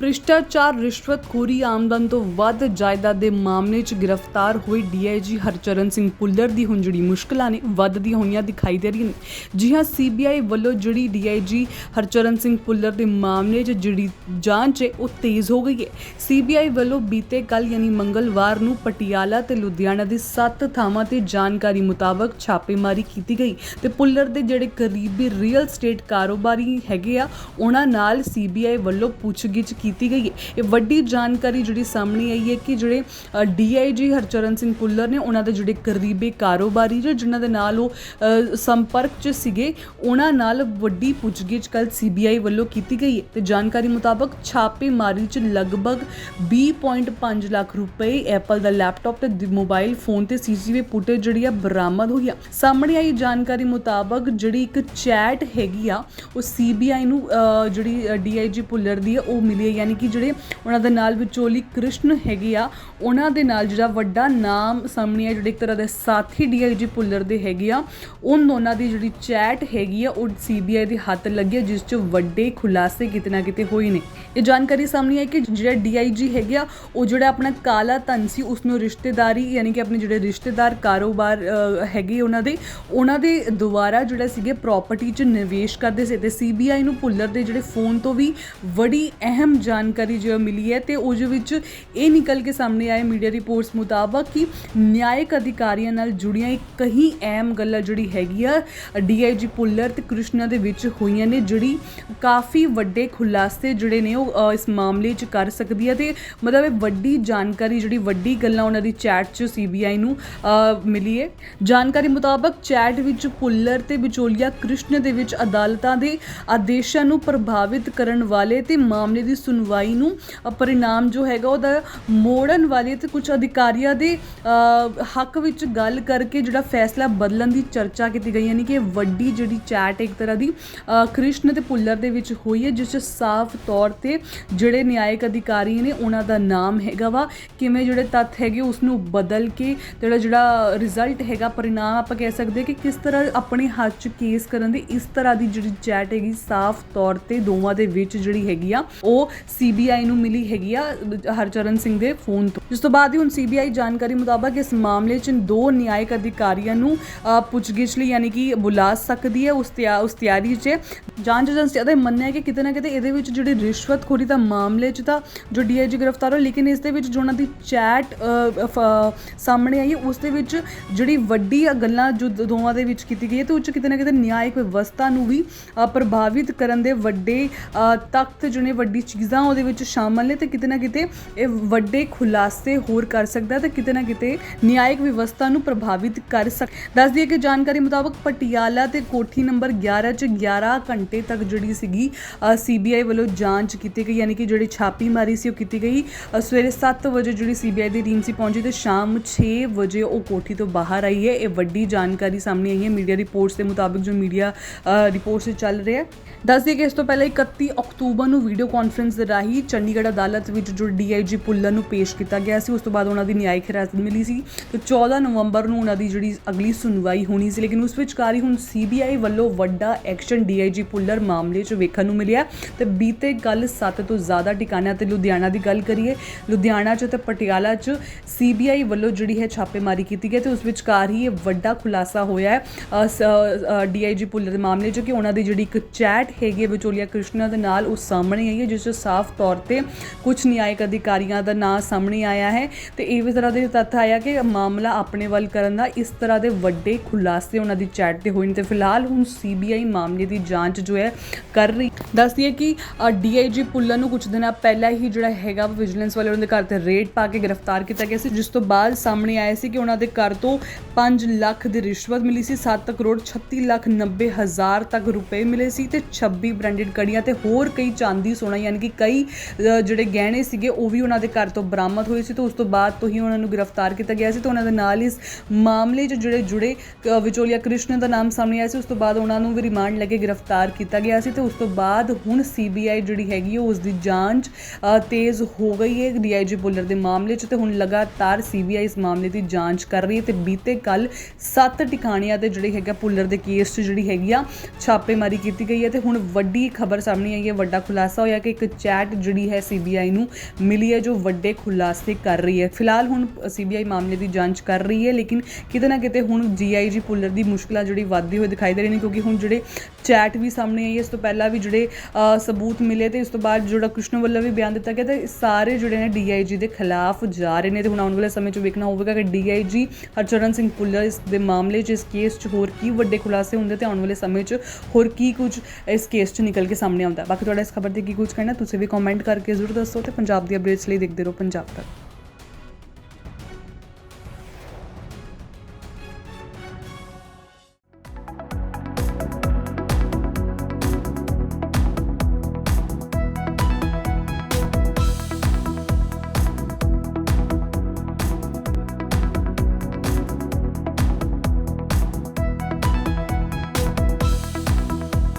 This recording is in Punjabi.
ਭ੍ਰਿਸ਼ਟਾਚਾਰ ਰਿਸ਼ਵਤਖੋਰੀ ਆਮਦਨ ਤੋਂ ਵੱਧ ਜਾਇਦਾਦ ਦੇ ਮਾਮਲੇ 'ਚ ਗ੍ਰਿਫਤਾਰ ਹੋਏ ਡੀਆਈਜੀ ਹਰਚਰਨ ਸਿੰਘ ਪੁੱਲਰ ਦੀ ਹੁਣ ਜਿਹੜੀ ਮੁਸ਼ਕਲਾਂ ਨੇ ਵੱਧਦੀਆਂ ਹੋਈਆਂ ਦਿਖਾਈ ਦੇ ਰਹੀਆਂ ਨੇ। ਜੀ ਹਾਂ, ਸੀਬੀਆਈ ਵੱਲੋਂ ਜਿਹੜੀ ਡੀਆਈਜੀ ਹਰਚਰਨ ਸਿੰਘ ਪੁੱਲਰ ਦੇ ਮਾਮਲੇ 'ਚ ਜਿਹੜੀ ਜਾਂਚ ਹੈ, ਉਹ ਤੇਜ਼ ਹੋ ਗਈ ਹੈ। ਸੀਬੀਆਈ ਵੱਲੋਂ ਬੀਤੇ ਕੱਲ ਯਾਨੀ ਮੰਗਲਵਾਰ ਨੂੰ ਪਟਿਆਲਾ ਤੇ ਲੁਧਿਆਣਾ ਦੀ 7 ਥਾਵਾਂ ਤੇ ਜਾਣਕਾਰੀ ਮੁਤਾਬਕ ਛਾਪੇਮਾਰੀ ਕੀਤੀ ਗਈ ਤੇ ਪੁੱਲਰ ਦੇ ਜਿਹੜੇ ਕਰੀਬੀ ਰੀਅਲ ਸਟੇਟ ਕਾਰੋਬਾਰੀ ਹੈਗੇ ਆ, ਉਹਨਾਂ ਨਾਲ ਸੀਬੀਆਈ ਵੱਲੋਂ ਪੁੱਛਗਿੱਛ ਕੀਤੀ ਗਈ ਹੈ। ਇਹ ਵੱਡੀ ਜਾਣਕਾਰੀ ਜਿਹੜੀ ਸਾਹਮਣੇ ਆਈ ਹੈ ਕਿ ਜਿਹੜੇ ਡੀਆਈਜੀ ਹਰਚਰਨ ਸਿੰਘ ਪੁੱਲਰ ਨੇ ਉਹਨਾਂ ਦੇ ਜਿਹੜੇ ਕਰੀਬੀ ਕਾਰੋਬਾਰੀ ਜਿਹੜੇ ਜਿਨ੍ਹਾਂ ਦੇ ਨਾਲ ਉਹ ਸੰਪਰਕ 'ਚ ਸੀਗੇ ਉਹਨਾਂ ਨਾਲ ਵੱਡੀ ਪੁੱਛਗਿੱਛ ਕੱਲ ਸੀਬੀਆਈ ਵੱਲੋਂ ਕੀਤੀ ਗਈ ਹੈ। ਤੇ ਜਾਣਕਾਰੀ ਮੁਤਾਬਕ ਛਾਪੇਮਾਰੀ 'ਚ ਲਗਭਗ 20.5 ਲੱਖ ਰੁਪਏ ਐਪਲ ਦਾ ਲੈਪਟਾਪ ਤੇ ਮੋਬਾਈਲ ਫੋਨ ਤੇ ਸੀਸੀਟੀਵੀ ਫੁਟੇਜ ਜਿਹੜੀ ਆ ਬਰਾਮਦ ਹੋਈ ਆ। ਸਾਹਮਣੇ ਆਈ ਜਾਣਕਾਰੀ ਮੁਤਾਬਕ ਜਿਹੜੀ ਇੱਕ ਚੈਟ ਹੈਗੀ ਆ ਉਹ ਸੀਬੀਆਈ ਨੂੰ ਅ, ਜਿਹੜੀ ਡੀਆਈਜੀ ਪੁੱਲਰ ਦੀ ਆ ਉਹ ਮਿਲੀ ਯਾਨੀ ਕਿ ਜਿਹੜੇ ਉਹਨਾਂ ਦੇ ਨਾਲ ਵਿਚੋਲੀ ਕ੍ਰਿਸ਼ਨ ਹੈਗੇ ਆ ਉਹਨਾਂ ਦੇ ਨਾਲ ਜਿਹੜਾ ਵੱਡਾ ਨਾਮ ਸਾਹਮਣੇ ਆ ਜਿਹੜੇ ਇੱਕ ਤਰ੍ਹਾਂ ਦੇ ਸਾਥੀ ਡੀਆਈਜੀ ਪੁੱਲਰ ਦੇ ਹੈਗੇ ਆ ਉਹ ਦੋਨਾਂ ਦੀ ਜਿਹੜੀ ਚੈਟ ਹੈਗੀ ਆ ਉਹ ਸੀਬੀਆਈ ਦੇ ਹੱਥ ਲੱਗੀ ਆ, ਜਿਸ 'ਚ ਵੱਡੇ ਖੁਲਾਸੇ ਕਿਤੇ ਨਾ ਕਿਤੇ ਹੋਏ ਨੇ। ਇਹ ਜਾਣਕਾਰੀ ਸਾਹਮਣੇ ਆਈ ਕਿ ਜਿਹੜਾ ਡੀਆਈਜੀ ਹੈਗੇ ਆ ਉਹ ਜਿਹੜਾ ਆਪਣਾ ਕਾਲਾ ਧਨ ਸੀ ਉਸ ਨੂੰ ਰਿਸ਼ਤੇਦਾਰੀ ਯਾਨੀ ਕਿ ਆਪਣੇ ਜਿਹੜੇ ਰਿਸ਼ਤੇਦਾਰ ਕਾਰੋਬਾਰ ਹੈਗੇ ਉਹਨਾਂ ਦੇ ਉਹਨਾਂ ਦੇ ਦੁਆਰਾ ਜਿਹੜਾ ਸੀਗੇ ਪ੍ਰਾਪਰਟੀ 'ਚ ਨਿਵੇਸ਼ ਕਰਦੇ ਸੀ ਤੇ ਸੀਬੀਆਈ ਨੂੰ ਪੁੱਲਰ ਦੇ ਜਿਹੜੇ ਫੋਨ ਤੋਂ ਵੀ ਬੜੀ ਅਹਿਮ ਜਾਣਕਾਰੀ ਜੋ ਮਿਲੀ ਹੈ ਤੇ ਉਸ ਵਿੱਚ ਇਹ ਨਿਕਲ ਕੇ ਸਾਹਮਣੇ ਆਏ ਮੀਡੀਆ ਰਿਪੋਰਟਸ ਮੁਤਾਬਕ ਕਿ ਨਿਆਇਕ ਅਧਿਕਾਰੀਆਂ ਨਾਲ ਜੁੜੀਆਂ ਕਈ ਅਹਿਮ ਗੱਲਾਂ ਜਿਹੜੀ ਹੈਗੀ ਆ ਡੀਆਈਜੀ ਪੁੱਲਰ ਤੇ ਕ੍ਰਿਸ਼ਨਾ ਦੇ ਵਿੱਚ ਹੋਈਆਂ ਨੇ, ਜਿਹੜੀ ਕਾਫੀ ਵੱਡੇ ਖੁਲਾਸੇ ਜਿਹੜੇ ਨੇ ਉਹ ਇਸ ਮਾਮਲੇ 'ਚ ਕਰ ਸਕਦੀ ਹੈ ਤੇ ਮਤਲਬ ਇਹ ਵੱਡੀ ਜਾਣਕਾਰੀ, ਜਿਹੜੀ ਵੱਡੀ ਗੱਲਾਂ ਉਹਨਾਂ ਦੀ ਚੈਟ 'ਚ ਸੀਬੀਆਈ ਨੂੰ ਮਿਲੀ ਹੈ। ਜਾਣਕਾਰੀ ਮੁਤਾਬਕ ਚੈਟ ਵਿੱਚ ਪੁੱਲਰ ਤੇ ਵਿਚੋਲੀਆ ਕ੍ਰਿਸ਼ਨ ਦੇ ਵਿੱਚ ਅਦਾਲਤਾਂ ਦੇ ਆਦੇਸ਼ਾਂ ਨੂੰ ਪ੍ਰਭਾਵਿਤ ਕਰਨ ਵਾਲੇ ਤੇ ਮਾਮਲੇ ਦੀ ਸੁਣ ਸੁਣਵਾਈ ਨੂੰ ਅ, ਪਰਿਣਾਮ ਜੋ ਹੈਗਾ ਉਹਦਾ ਮੋੜਨ ਵਾਲੇ ਤੇ ਕੁਝ ਅਧਿਕਾਰੀਆਂ ਦੇ ਹੱਕ ਵਿੱਚ ਗੱਲ ਕਰਕੇ ਜਿਹੜਾ ਫੈਸਲਾ ਬਦਲਣ ਦੀ ਚਰਚਾ ਕੀਤੀ ਗਈ ਯਾਨੀ ਕਿ ਵੱਡੀ ਜਿਹੜੀ ਚੈਟ ਇੱਕ ਤਰ੍ਹਾਂ ਦੀ ਕ੍ਰਿਸ਼ਨ ਤੇ ਪੁੱਲਰ ਦੇ ਵਿੱਚ ਹੋਈ ਹੈ ਜਿਸ 'ਚ ਸਾਫ਼ ਤੌਰ ਤੇ ਜਿਹੜੇ ਨਿਆਇਕ ਅਧਿਕਾਰੀ ਨੇ ਉਹਨਾਂ ਦਾ ਨਾਮ ਹੈਗਾ ਵਾ ਕਿਵੇਂ ਜਿਹੜੇ ਤੱਥ ਹੈਗੇ ਉਸ ਨੂੰ ਬਦਲ ਕੇ ਜਿਹੜਾ ਜਿਹੜਾ ਰਿਜ਼ਲਟ ਹੈਗਾ ਪਰਿਣਾਮ ਆਪਾਂ ਕਹਿ ਸਕਦੇ ਕਿ ਕਿਸ ਤਰ੍ਹਾਂ ਆਪਣੇ ਹੱਥ 'ਚ ਕੇਸ ਕਰਨ ਦੀ ਇਸ ਤਰ੍ਹਾਂ ਦੀ ਜਿਹੜੀ ਚੈਟ ਹੈਗੀ ਸਾਫ਼ ਤੌਰ ਤੇ ਦੋਵਾਂ ਦੇ ਵਿੱਚ ਜਿਹੜੀ ਹੈਗੀ ਆ ਉਹ ਸੀਬੀਆਈ ਨੂੰ ਮਿਲੀ ਹੈਗੀ ਆ, ਹਰਚਰਨ ਸਿੰਘ ਦੇ ਫੋਨ ਤੋਂ। ਜਿਸ ਤੋਂ ਬਾਅਦ ਹੀ ਹੁਣ ਸੀਬੀਆਈ ਜਾਣਕਾਰੀ ਮੁਤਾਬਕ ਇਸ ਮਾਮਲੇ 'ਚ ਦੋ ਨਿਆਇਕ ਅਧਿਕਾਰੀਆਂ ਨੂੰ ਪੁੱਛਗਿੱਛ ਲਈ ਯਾਨੀ ਕਿ ਬੁਲਾ ਸਕਦੀ ਹੈ ਉਸ ਤਿਆ, ਉਸ ਤਿਆਰੀ 'ਚ। ਜਾਂਚ ਏਜੰਸੀ ਦਾ ਇਹ ਮੰਨਣਾ ਹੈ ਕਿ ਕਿਤੇ ਨਾ ਕਿਤੇ ਇਹਦੇ ਵਿੱਚ ਜਿਹੜੀ ਰਿਸ਼ਵਤਖੋਰੀ ਦਾ ਮਾਮਲੇ 'ਚ ਤਾਂ ਜੋ ਡੀਆਈਜੀ ਗ੍ਰਿਫਤਾਰ ਹੋ ਲੇਕਿਨ ਇਸ ਦੇ ਵਿੱਚ ਜੋ ਉਹਨਾਂ ਦੀ ਚੈਟ ਸਾਹਮਣੇ ਆਈ ਉਸ ਦੇ ਵਿੱਚ ਜਿਹੜੀ ਵੱਡੀ ਗੱਲਾਂ ਜੋ ਦੋਵਾਂ ਦੇ ਵਿੱਚ ਕੀਤੀ ਗਈ ਹੈ, ਤੇ ਉਹ 'ਚ ਕਿਤੇ ਨਾ ਕਿਤੇ ਨਿਆਇਕ ਵਿਵਸਥਾ ਨੂੰ ਵੀ ਪ੍ਰਭਾਵਿਤ ਕਰਨ ਦੇ ਵੱਡੇ ਤਖਤ ਜਿਹੜੇ ਵੱਡੀ ਚੀਜ਼ਾਂ ਉਹਦੇ ਵਿੱਚ ਸ਼ਾਮਲ ਨੇ ਤੇ ਕਿਤੇ ਨਾ ਕਿਤੇ ਇਹ ਵੱਡੇ ਖੁਲਾਸੇ ਹੋਰ ਕਰ ਸਕਦਾ ਤੇ ਕਿਤੇ ਨਾ ਕਿਤੇ ਨਿਆਇਕ ਵਿਵਸਥਾ ਨੂੰ ਪ੍ਰਭਾਵਿਤ ਕਰ ਸਕ ਦੱਸ ਦਈਏ ਕਿ ਜਾਣਕਾਰੀ ਮੁਤਾਬਕ ਪਟਿਆਲਾ ਤੇ ਕੋਠੀ ਨੰਬਰ 11 ਚ 11 ਘੰਟੇ ਤੱਕ ਜਿਹੜੀ ਸੀਗੀ ਸੀਬੀਆਈ ਵੱਲੋਂ ਜਾਂਚ ਕੀਤੀ ਗਈ, ਯਾਨੀ ਕਿ ਜਿਹੜੀ ਛਾਪੀਮਾਰੀ ਸੀ ਉਹ ਕੀਤੀ ਗਈ। ਸਵੇਰੇ 7 ਵਜੇ ਜਿਹੜੀ ਸੀਬੀਆਈ ਦੀ ਟੀਮ ਸੀ ਪਹੁੰਚੀ ਤੇ ਸ਼ਾਮ 6 ਵਜੇ ਉਹ ਕੋਠੀ ਤੋਂ ਬਾਹਰ ਆਈ ਹੈ। ਇਹ ਵੱਡੀ ਜਾਣਕਾਰੀ ਸਾਹਮਣੇ ਆਈ ਹੈ। ਮੀਡੀਆ ਰਿਪੋਰਟਸ ਦੇ ਮੁਤਾਬਕ ਜੋ ਮੀਡੀਆ ਰਿਪੋਰਟਸ ਚੱਲ ਰਿਹਾ ਹੈ। ਦੱਸ ਦਈਏ ਕਿ ਇਸ ਤੋਂ ਪਹਿਲਾਂ 31 ਅਕਤੂਬਰ ਨੂੰ ਵੀਡੀਓ ਕਾਨਫਰੰਸ ਦੇ ਰਾਹੀਂ ਚੰਡੀਗੜ੍ਹ ਅਦਾਲਤ ਵਿੱਚ ਜੋ ਡੀਆਈਜੀ ਪੁੱਲਰ ਨੂੰ ਪੇਸ਼ ਕੀਤਾ ਗਿਆ ਸੀ, ਉਸ ਤੋਂ ਬਾਅਦ ਉਹਨਾਂ ਦੀ ਨਿਆਇਕ ਹਿਰਾਸਤ ਮਿਲੀ ਸੀ। ਤੇ 14 ਨਵੰਬਰ ਨੂੰ ਉਹਨਾਂ ਦੀ ਜਿਹੜੀ ਅਗਲੀ ਸੁਣਵਾਈ ਹੋਣੀ ਸੀ, ਲੇਕਿਨ ਉਸ ਵਿਚਕਾਰ ਹੀ ਹੁਣ ਸੀਬੀਆਈ ਵੱਲੋਂ ਵੱਡਾ ਐਕਸ਼ਨ ਡੀਆਈਜੀ ਪੁੱਲਰ ਮਾਮਲੇ 'ਚ ਵੇਖਣ ਨੂੰ ਮਿਲਿਆ। ਤੇ ਬੀਤੇ ਕੱਲ 7 ਤੋਂ ਜ਼ਿਆਦਾ ਟਿਕਾਣਿਆਂ ਤੇ ਲੁਧਿਆਣਾ ਦੀ ਗੱਲ ਕਰੀਏ, ਲੁਧਿਆਣਾ 'ਚ ਤੇ ਪਟਿਆਲਾ 'ਚ ਸੀਬੀਆਈ ਵੱਲੋਂ ਜਿਹੜੀ ਹੈ ਛਾਪੇਮਾਰੀ ਕੀਤੀ ਗਈ ਤੇ ਉਸ ਵਿਚਕਾਰ ਹੀ ਇਹ ਵੱਡਾ ਖੁਲਾਸਾ ਹੋਇਆ ਹੈ। ਡੀਆਈਜੀ ਪੁੱਲਰ ਦੇ ਮਾਮਲੇ 'ਚ ਕਿ ਉਹਨਾਂ ਦੀ ਜਿਹੜੀ ਇੱਕ ਚੈਟ ਹੈਗੀ ਹੈ ਵਿਚੋਲੀਆ ਕ੍ਰਿਸ਼ਨਾ ਦੇ ਨਾਲ ਉਹ ਸਾਹਮਣੇ ਆਈ ਹੈ, ਜਿਸ 'ਚ ਸਾਫ਼ ਤੌਰ ਤੇ ਕੁਝ ਨਿਆਇਕ ਅਧਿਕਾਰੀਆਂ ਦਾ ਨਾਂ ਸਾਹਮਣੇ ਆਇਆ ਹੈ ਤੇ ਇਹ ਤਰ੍ਹਾਂ ਦੇ ਤੱਥ ਆਇਆ ਕਿ ਮਾਮਲਾ ਆਪਣੇ ਵੱਲ ਕਰਨ ਦਾ ਇਸ ਤਰ੍ਹਾਂ ਦੇ ਵੱਡੇ ਖੁਲਾਸੇ ਉਹਨਾਂ ਦੀ ਚੈਟ ਤੇ ਹੋਏ ਨੇ ਤੇ ਫਿਲਹਾਲ ਹੁਣ ਸੀਬੀਆਈ ਮਾਮਲੇ ਦੀ ਜਾਂਚ ਜੋ ਹੈ ਕਰ ਰਹੀ। ਦੱਸਦੀ ਹੈ ਕਿ ਡੀਆਈਜੀ ਪੁੱਲਰ ਨੂੰ ਕੁਝ ਦਿਨਾਂ ਪਹਿਲਾਂ ਹੀ ਜਿਹੜਾ ਹੈਗਾ ਵਿਜੀਲੈਂਸ ਵਾਲੇ ਉਹਨਾਂ ਦੇ ਘਰ ਤੇ ਰੇਡ ਪਾ ਕੇ ਗ੍ਰਿਫਤਾਰ ਕੀਤਾ ਗਿਆ ਸੀ, ਜਿਸ ਤੋਂ ਬਾਅਦ ਸਾਹਮਣੇ ਆਇਆ ਸੀ ਕਿ ਉਹਨਾਂ ਦੇ ਘਰ ਤੋਂ 5 ਲੱਖ ਦੀ ਰਿਸ਼ਵਤ ਮਿਲੀ ਸੀ 7 ਕਰੋੜ 36 ਲੱਖ 90 ਹਜ਼ਾਰ ਤੱਕ ਰੁਪਏ ਮਿਲੇ ਸੀ ਤੇ 26 ਬ੍ਰਾਂਡਡ ਕੜੀਆਂ ਤੇ ਹੋਰ ਕਈ ਚਾਂਦੀ ਸੋਨਾ ਯਾਨੀ ਕਿ ਕਈ ਜਿਹੜੇ ਗਹਿਣੇ ਸੀਗੇ, ਉਹ ਵੀ ਉਹਨਾਂ ਦੇ ਘਰ ਤੋਂ ਬਰਾਮਦ ਹੋਏ ਸੀ ਤੇ ਉਸ ਤੋਂ ਬਾਅਦ ਤੋਂ ਹੀ ਉਹਨਾਂ ਨੂੰ ਗ੍ਰਿਫਤਾਰ ਕੀਤਾ ਗਿਆ ਸੀ ਤੇ ਉਹਨਾਂ ਦੇ ਨਾਲ ਇਸ ਮਾਮਲੇ 'ਚ ਜਿਹੜੇ ਜੁੜੇ ਵਿਚੋਲੀਆ ਕ੍ਰਿਸ਼ਨ ਦਾ ਨਾਮ ਸਾਹਮਣੇ ਆਇਆ ਸੀ, ਉਸ ਤੋਂ ਬਾਅਦ ਉਹਨਾਂ ਨੂੰ ਵੀ ਰਿਮਾਂਡ ਲੈ ਕੇ ਗ੍ਰਿਫਤਾਰ ਕੀਤਾ ਗਿਆ ਸੀ ਤੇ ਉਸ ਤੋਂ ਬਾਅਦ ਹੁਣ ਸੀਬੀਆਈ ਜਿਹੜੀ ਹੈਗੀ ਉਹ ਉਸ ਦੀ ਜਾਂਚ ਤੇਜ਼ ਹੋ ਗਈ ਹੈ ਡੀਆਈਜੀ ਪੁੱਲਰ ਦੇ ਮਾਮਲੇ 'ਚ ਤੇ ਹੁਣ ਲਗਾਤਾਰ ਸੀਬੀਆਈ ਇਸ ਮਾਮਲੇ ਦੀ ਜਾਂਚ ਕਰ ਰਹੀ ਹੈ ਤੇ ਬੀਤੇ ਕੱਲ ਸੱਤ ਟਿਕਾਣਿਆਂ ਤੇ ਜਿਹੜੇ ਹੈਗਾ ਪੁੱਲਰ ਦੇ ਕੇਸ 'ਚ ਜਿਹੜੀ ਹੈਗੀ ਆ, ਛਾਪੇਮਾਰੀ ਕੀਤੀ ਗਈ ਹੈ ਤੇ ਹੁਣ ਵੱਡੀ ਖਬਰ ਸਾਹਮਣੇ ਆਈ ਹੈ, ਵੱਡਾ ਖੁਲਾਸਾ ਹੋਇਆ ਕਿ ਇੱਕ ਚੈਟ ਜਿਹੜੀ ਹੈ ਸੀਬੀਆਈ ਨੂੰ ਮਿਲੀ ਹੈ ਜੋ ਵੱਡੇ ਖੁਲਾਸੇ ਕਰ ਰਹੀ ਹੈ। ਫਿਲਹਾਲ ਹੁਣ ਸੀਬੀਆਈ ਮਾਮਲੇ ਦੀ ਜਾਂਚ ਕਰ ਰਹੀ ਹੈ ਲੇਕਿਨ ਕਿਤੇ ਨਾ ਕਿਤੇ ਹੁਣ ਜੀਆਈਜੀ ਪੁੱਲਰ ਦੀ ਮੁਸ਼ਕਲਾਂ ਜਿਹੜੀ ਵੱਧਦੀ ਹੋਈ ਦਿਖਾਈ ਦੇ ਰਹੀ ਨੇ ਕਿਉਂਕਿ ਹੁਣ ਜਿਹੜੇ ਚੈਟ ਵੀ ਸਾਹਮਣੇ ਆਈ ਹੈ, ਇਸ ਤੋਂ ਪਹਿਲਾਂ ਵੀ ਜਿਹੜੇ ਸਬੂਤ ਮਿਲੇ ਤੇ ਇਸ ਤੋਂ ਬਾਅਦ ਜਿਹੜਾ ਕ੍ਰਿਸ਼ਨ ਵੱਲੋਂ ਵੀ ਬਿਆਨ ਦਿੱਤਾ ਗਿਆ ਤੇ ਸਾਰੇ ਜਿਹੜੇ ਨੇ ਡੀਆਈਜੀ ਦੇ ਖਿਲਾਫ ਜਾ ਰਹੇ ਨੇ ਤੇ ਹੁਣ ਆਉਣ ਵਾਲੇ ਸਮੇਂ 'ਚ ਵੇਖਣਾ ਹੋਵੇਗਾ ਕਿ ਡੀਆਈਜੀ ਹਰਚਰਨ ਸਿੰਘ ਪੁੱਲਰ ਇਸ ਦੇ ਮਾਮਲੇ 'ਚ ਇਸ ਕੇਸ 'ਚ ਹੋਰ ਕੀ ਵੱਡੇ ਖੁਲਾਸੇ ਹੁੰਦੇ ਤੇ ਆਉਣ ਵਾਲੇ ਸਮੇਂ 'ਚ ਹੋਰ ਕੀ ਕੁਝ ਇਸ ਕੇਸ 'ਚ ਨਿਕਲ ਕੇ ਸਾਹਮਣੇ ਆਉਂਦਾ। ਬਾਕੀ ਤੁਹਾਡਾ ਇਸ ਖਬਰ ਤੇ ਕੀ ਕੁਝ ਕਹਿਣਾ ਤੁਸੀਂ ਵੀ ਕਮੈਂਟ ਕਰਕੇ ਜ਼ਰੂਰ ਦੱਸੋ ਤੇ ਪੰਜਾਬ ਦੀ ਅਪਡੇਟਸ ਲਈ ਦੇਖਦੇ ਰਹੋ ਪੰਜਾਬ ਤੱਕ।